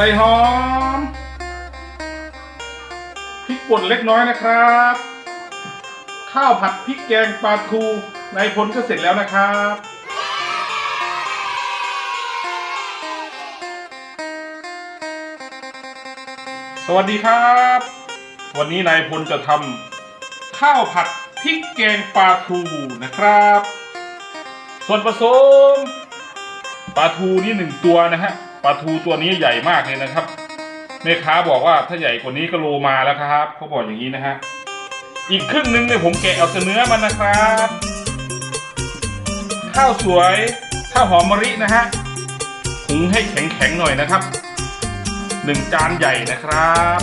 ใส่หอมพริกป่นเล็กน้อยนะครับ ข้าวผัดพริกแกงปลาทูนายพลก็เสร็จแล้วนะครับสวัสดีครับ วันนี้นายพลจะทำข้าวผัดพริกแกงปลาทูนะครับ ส่วนผสมปลาทูนี่หนึ่งตัวนะฮะ ปลาทูตัวนี้ใหญ่มากเลยนะครับแม่ค้าบอกว่าถ้าใหญ่กว่านี้ก็โลมาแล้วครับเขาบอกอย่างนี้นะฮะอีกครึ่งหนึ่งเนี่ยผมแกะเอาแต่เนื้อมันนะครับ ข้าวสวยข้าวหอมมะลินะฮะหุงให้แข็งๆหน่อยนะครับหนึ่งจานใหญ่นะครับ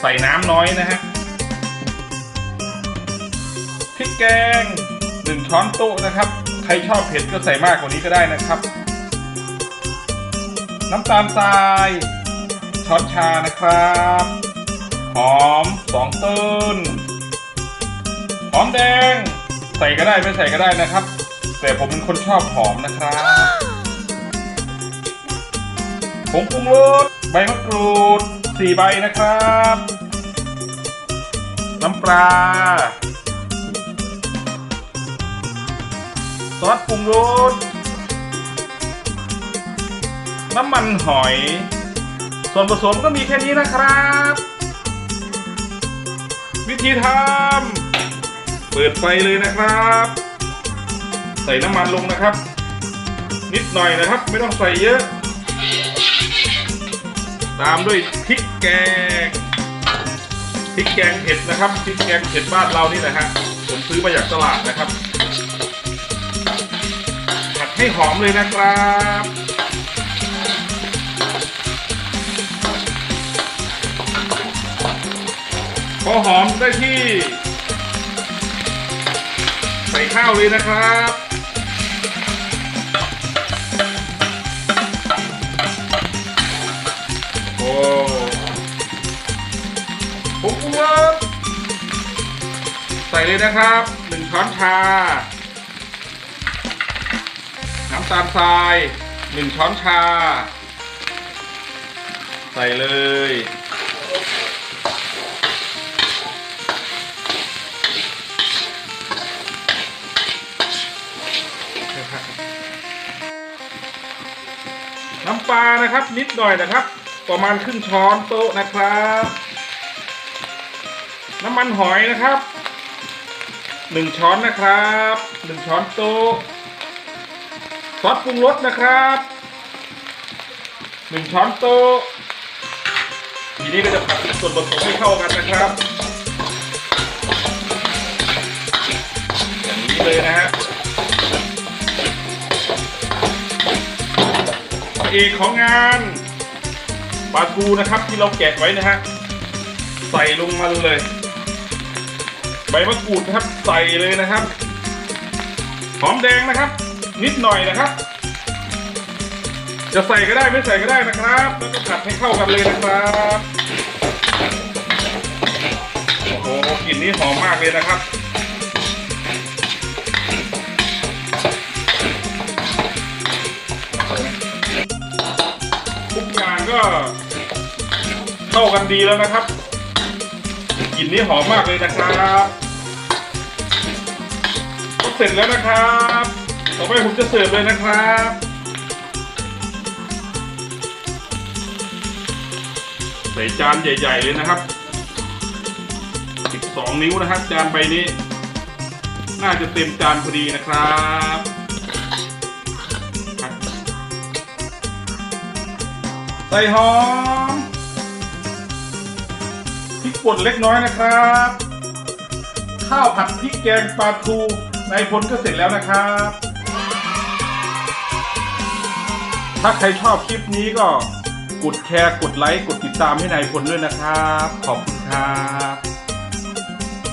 ใส่น้ำน้อยนะฮะพริกแกงหนึ่งช้อนโต๊ะนะครับ ใครชอบเผ็ดก็ใส่มากกว่านี้ก็ได้นะครับ น้ำตาลทรายช้อนชานะครับ หอมสองต้นหอมแดง ใส่ก็ได้ไม่ใส่ก็ได้นะครับ แต่ผมเป็นคนชอบหอมนะครับผงปรุงรสใบมะกรูดสี่ใบนะครับ น้ำปลาซอสปรุงรส น้ำมันหอย ส่วนผสมก็มีแค่นี้นะครับ วิธีทำเปิดไฟเลยนะครับ ใส่น้ำมันลงนะครับ นิดหน่อยนะครับ ไม่ต้องใส่เยอะ ตามด้วยพริกแกงพริกแกงเผ็ดนะครับพริกแกงเผ็ดบ้านเรานี่นะฮะผมซื้อมาจากตลาดนะครับผัดให้หอมเลยนะครับ พอหอมได้ที่ ใส่ข้าวเลยนะครับโอ้ผงปรุงรสใส่เลยนะครับหนึ่งช้อนชา น้ำตาลทรายหนึ่งช้อนชา ใส่เลย น้ำปลานะครับนิดหน่อยนะครับ ประมาณครึ่งช้อนโต๊ะนะครับ น้ำมันหอยนะครับหนึ่งช้อนนะครับหนึ่งช้อนโต๊ะซอสปรุงรสนะครับหนึ่งช้อนโต๊ะทีนี้ก็จะผัดส่วนผสมให้เข้ากันนะครับ อย่างนี้เลยนะฮะ เอกของงานปลาทูนะครับที่เราแกะไว้นะฮะใส่ลงมาเลย ใบมะกรูดนะครับใส่เลยนะครับหอมแดงนะครับ นิดหน่อยนะครับ จะใส่ก็ได้ไม่ใส่ก็ได้นะครับ แล้วก็ผัดให้เข้ากันเลยนะครับโอ้โหกลิ่นนี้หอมมากเลยนะครับ ก็เข้ากันดีแล้วนะครับกลิ่นนี้หอมมากเลยนะครับก็เสร็จแล้วนะครับ ต่อไปผมจะเสิร์ฟเลยนะครับใส่จานใหญ่ ๆ เลยนะครับ 12 นิ้วนะครับ จานใบนี้ น่าจะเต็มจานพอดีนะครับ ใส่หอมพริกป่นเล็กน้อยนะครับ ข้าวผัดพริกแกงปลาทูในพลก็เสร็จแล้วนะครับ ถ้าใครชอบคลิปนี้ก็กดแชร์กดไลค์กดติดตามให้นายพลด้วยนะครับ ขอบคุณครับ